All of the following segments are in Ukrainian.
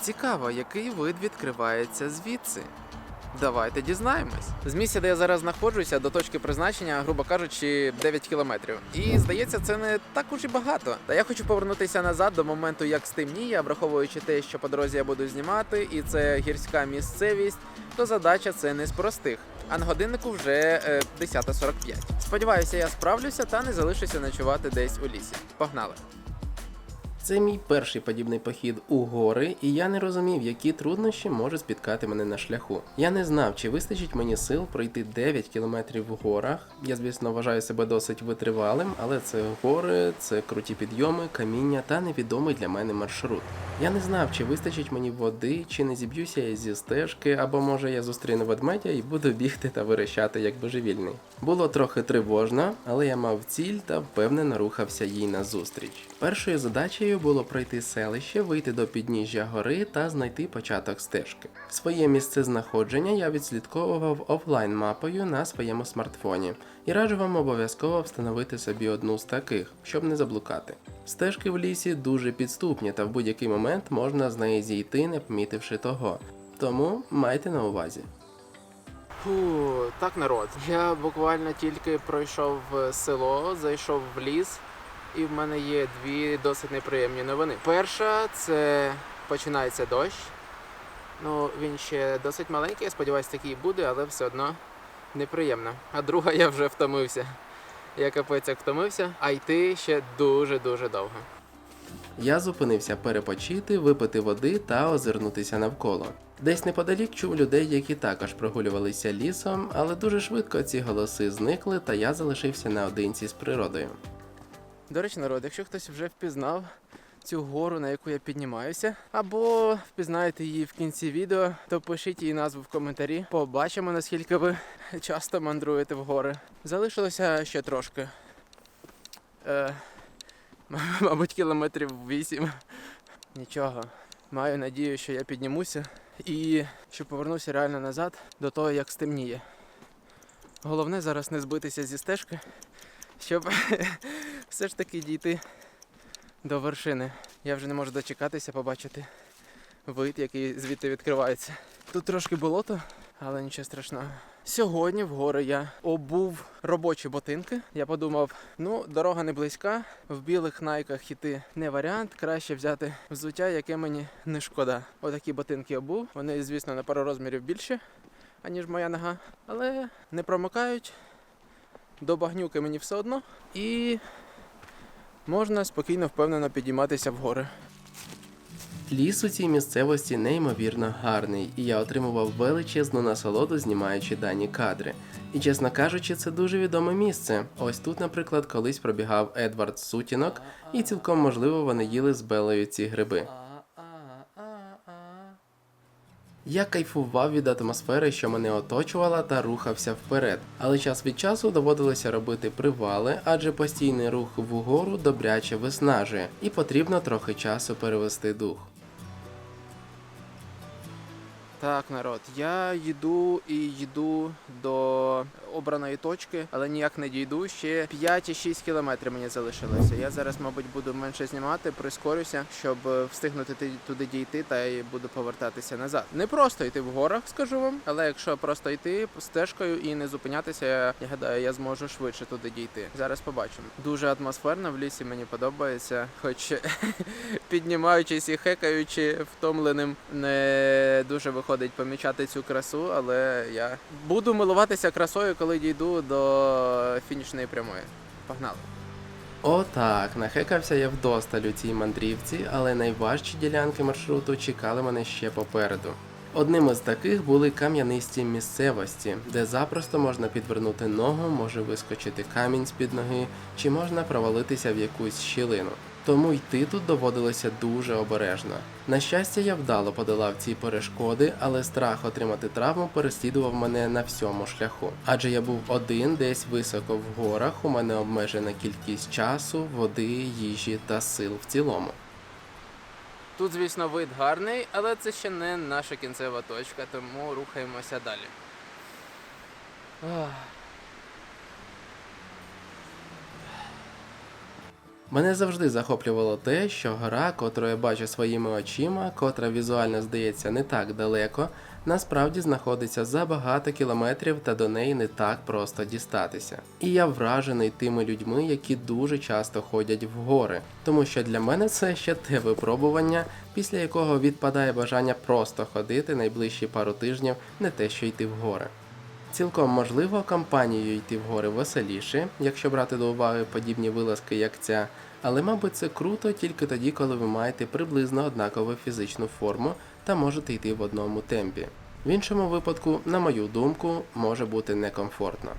Цікаво, який вид відкривається звідси. Давайте дізнаємось. З місця, де я зараз знаходжуся, до точки призначення, грубо кажучи, 9 кілометрів. І здається, це не так уж і багато. Та я хочу повернутися назад до моменту, як стемніє, враховуючи те, що по дорозі я буду знімати, і це гірська місцевість, то задача це не з простих. А на годиннику вже е, 10.45. Сподіваюся, я справлюся та не залишуся ночувати десь у лісі. Погнали! Це мій перший подібний похід у гори, і я не розумів, які труднощі можуть спіткати мене на шляху. Я не знав, чи вистачить мені сил пройти 9 кілометрів в горах. Я, звісно, вважаю себе досить витривалим, але це гори, це круті підйоми, каміння та невідомий для мене маршрут. Я не знав, чи вистачить мені води, чи не зіб'юся я зі стежки, або може я зустріну ведмедя і буду бігти та верещати як божевільний. Було трохи тривожно, але я мав ціль та впевнено рухався їй назустріч. Першою задачею було пройти селище, вийти до підніжжя гори та знайти початок стежки. Своє місце знаходження я відслідковував офлайн мапою на своєму смартфоні і раджу вам обов'язково встановити собі одну з таких, щоб не заблукати. Стежки в лісі дуже підступні, та в будь-який момент можна з неї зійти, не помітивши того. Тому майте на увазі. Фу, так народ. Я буквально тільки пройшов е, село, зайшов в ліс, і в мене є дві досить неприємні новини. Перша це починається дощ. Ну, він ще досить маленький, я сподіваюся, такий буде, але все одно неприємно. А друга я вже втомився. Я капець як втомився, а йти ще дуже-дуже довго. Я зупинився перепочити, випити води та озирнутися навколо. Десь неподалік чув людей, які також прогулювалися лісом, але дуже швидко ці голоси зникли, та я залишився наодинці з природою. До речі, народ, якщо хтось вже впізнав цю гору, на яку я піднімаюся, або впізнаєте її в кінці відео, то пишіть її назву в коментарі. Побачимо, наскільки ви часто мандруєте в гори. Залишилося ще трошки. Е, мабуть, кілометрів вісім. Нічого. Маю надію, що я піднімуся і що повернуся реально назад до того, як стемніє. Головне зараз не збитися зі стежки, щоб все ж таки дійти до вершини. Я вже не можу дочекатися побачити вид, який звідти відкривається. Тут трошки болото, але нічого страшного. Сьогодні в гори я обув робочі ботинки. Я подумав, ну, дорога не близька, в білих найках іти не варіант. Краще взяти взуття, яке мені не шкода. Отакі ботинки обув. Вони, звісно, на пару розмірів більше, аніж моя нога, але не промикають. До багнюки мені все одно. І можна спокійно, впевнено підійматися в гори. Ліс у цій місцевості неймовірно гарний, і я отримував величезну насолоду, знімаючи дані кадри. І чесно кажучи, це дуже відоме місце. Ось тут, наприклад, колись пробігав Едвард Сутінок, і цілком можливо вони їли з Белою ці гриби. Я кайфував від атмосфери, що мене оточувала, та рухався вперед. Але час від часу доводилося робити привали, адже постійний рух вгору добряче виснажує, і потрібно трохи часу перевести дух. Так, народ, я їду і їду до обраної точки, але ніяк не дійду. Ще 5-6 кілометрів мені залишилося. Я зараз, мабуть, буду менше знімати, прискорюся, щоб встигнути туди дійти, та й буду повертатися назад. Не просто йти в горах, скажу вам, але якщо просто йти стежкою і не зупинятися, я, я гадаю, я зможу швидше туди дійти. Зараз побачимо. Дуже атмосферно в лісі мені подобається, хоч піднімаючись і хекаючи втомленим, не дуже виходить помічати цю красу, але я буду милуватися красою, коли дійду до фінішної прямої. Погнали! Отак, нахекався я вдосталь у цій мандрівці, але найважчі ділянки маршруту чекали мене ще попереду. Одним із таких були кам'янисті місцевості, де запросто можна підвернути ногу, може вискочити камінь з-під ноги, чи можна провалитися в якусь щілину. Тому йти тут доводилося дуже обережно. На щастя, я вдало подолав ці перешкоди, але страх отримати травму переслідував мене на всьому шляху. Адже я був один десь високо в горах, у мене обмежена кількість часу, води, їжі та сил в цілому. Тут, звісно, вид гарний, але це ще не наша кінцева точка, тому рухаємося далі. Мене завжди захоплювало те, що гора, котру я бачу своїми очима, котра візуально здається не так далеко, насправді знаходиться за багато кілометрів та до неї не так просто дістатися. І я вражений тими людьми, які дуже часто ходять в гори, тому що для мене це ще те випробування, після якого відпадає бажання просто ходити найближчі пару тижнів, не те, що йти в гори. Цілком можливо, компанією йти в гори веселіше, якщо брати до уваги подібні вилазки, як ця, але, мабуть, це круто тільки тоді, коли ви маєте приблизно однакову фізичну форму та можете йти в одному темпі. В іншому випадку, на мою думку, може бути некомфортно.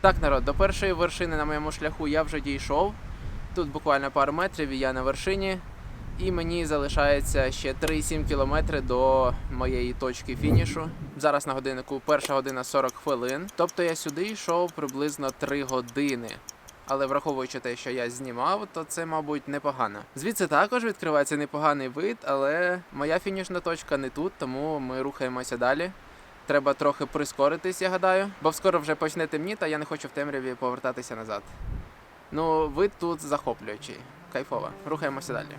Так, народ, до першої вершини на моєму шляху я вже дійшов. Тут буквально пару метрів і я на вершині. І мені залишається ще 3,7 кілометри до моєї точки фінішу. Зараз на годиннику перша година 40 хвилин. Тобто я сюди йшов приблизно 3 години. Але враховуючи те, що я знімав, то це, мабуть, непогано. Звідси також відкривається непоганий вид, але моя фінішна точка не тут, тому ми рухаємося далі. Треба трохи прискоритись, я гадаю, бо скоро вже почне темніти, а я не хочу в темряві повертатися назад. Ну, вид тут захоплюючий. Кайфово. Рухаємося далі.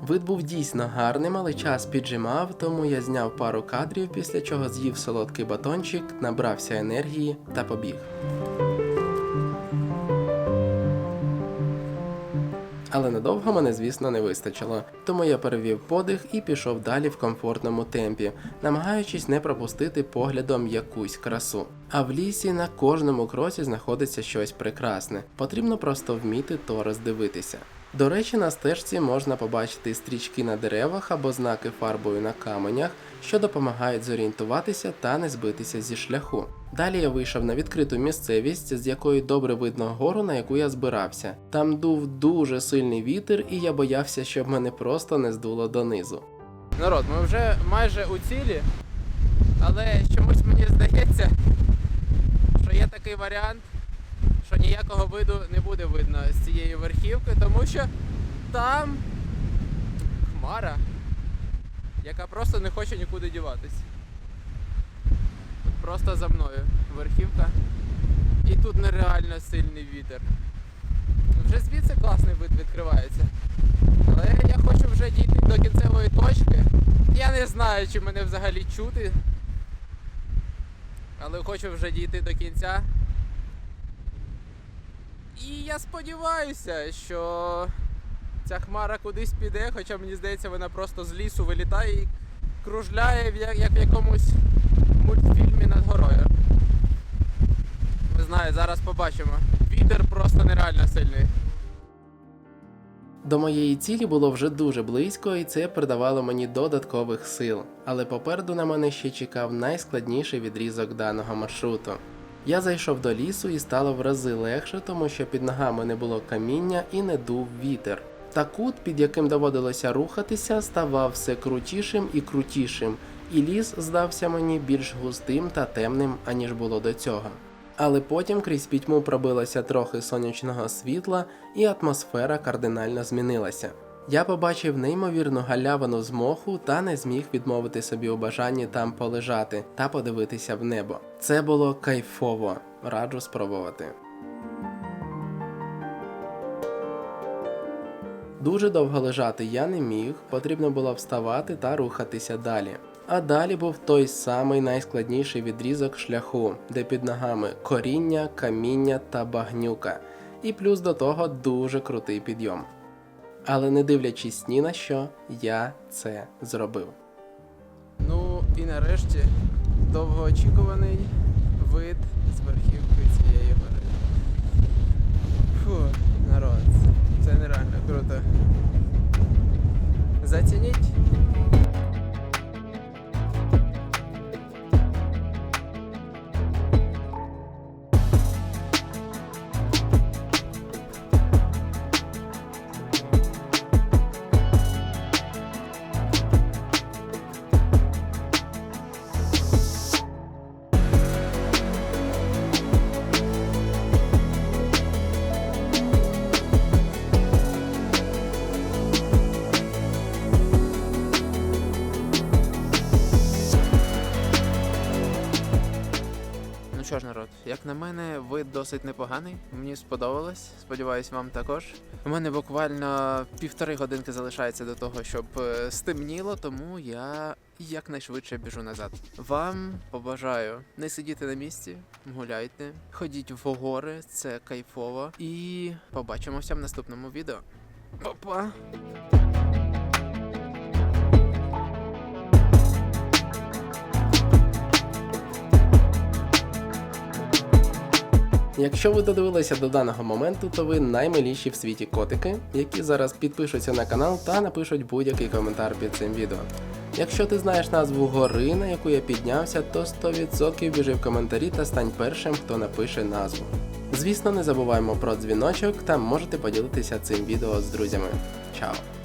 Вид був дійсно гарним, але час піджимав, тому я зняв пару кадрів, після чого з'їв солодкий батончик, набрався енергії та побіг. Але надовго мене, звісно, не вистачило, тому я перевів подих і пішов далі в комфортному темпі, намагаючись не пропустити поглядом якусь красу. А в лісі на кожному кроці знаходиться щось прекрасне. Потрібно просто вміти то роздивитися. До речі, на стежці можна побачити стрічки на деревах або знаки фарбою на каменях, що допомагають зорієнтуватися та не збитися зі шляху. Далі я вийшов на відкриту місцевість, з якої добре видно гору, на яку я збирався. Там дув дуже сильний вітер, і я боявся, щоб мене просто не здуло донизу. Народ, ми вже майже у цілі, але чомусь мені здається, що є такий варіант, що ніякого виду не буде видно з цієї верхівки, тому що там хмара, яка просто не хоче нікуди діватись. Просто за мною верхівка. І тут нереально сильний вітер. Вже звідси класний вид відкривається. Але я хочу вже дійти до кінцевої точки. Я не знаю, чи мене взагалі чути. Але хочу вже дійти до кінця. І я сподіваюся, що ця хмара кудись піде, хоча мені здається, вона просто з лісу вилітає і кружляє як в якомусь мультфільмі над горою. Не знаю, зараз побачимо. Вітер просто нереально сильний. До моєї цілі було вже дуже близько, і це придавало мені додаткових сил. Але попереду на мене ще чекав найскладніший відрізок даного маршруту. Я зайшов до лісу і стало в рази легше, тому що під ногами не було каміння і не дув вітер. Та кут, під яким доводилося рухатися, ставав все крутішим і крутішим, і ліс здався мені більш густим та темним, аніж було до цього. Але потім крізь пітьму пробилося трохи сонячного світла, і атмосфера кардинально змінилася. Я побачив неймовірну галявину з моху та не зміг відмовити собі у бажанні там полежати та подивитися в небо. Це було кайфово, раджу спробувати. Дуже довго лежати я не міг, потрібно було вставати та рухатися далі. А далі був той самий найскладніший відрізок шляху, де під ногами коріння, каміння та багнюка. І плюс до того дуже крутий підйом. Але не дивлячись ні на що, я це зробив. Ну і нарешті довгоочікуваний вид з верхівки цієї гори. Фу, народ, це нереально круто. Зацініть. Як на мене, вид досить непоганий. Мені сподобалось. Сподіваюсь, вам також. У мене буквально півтори годинки залишається до того, щоб е, стемніло, тому я якнайшвидше біжу назад. Вам побажаю не сидіти на місці, гуляйте, ходіть в гори, це кайфово. І побачимося в наступному відео. Па-па! Якщо ви додивилися до даного моменту, то ви наймиліші в світі котики, які зараз підпишуться на канал та напишуть будь-який коментар під цим відео. Якщо ти знаєш назву гори, на яку я піднявся, то 100% біжи в коментарі та стань першим, хто напише назву. Звісно, не забуваємо про дзвіночок та можете поділитися цим відео з друзями. Чао!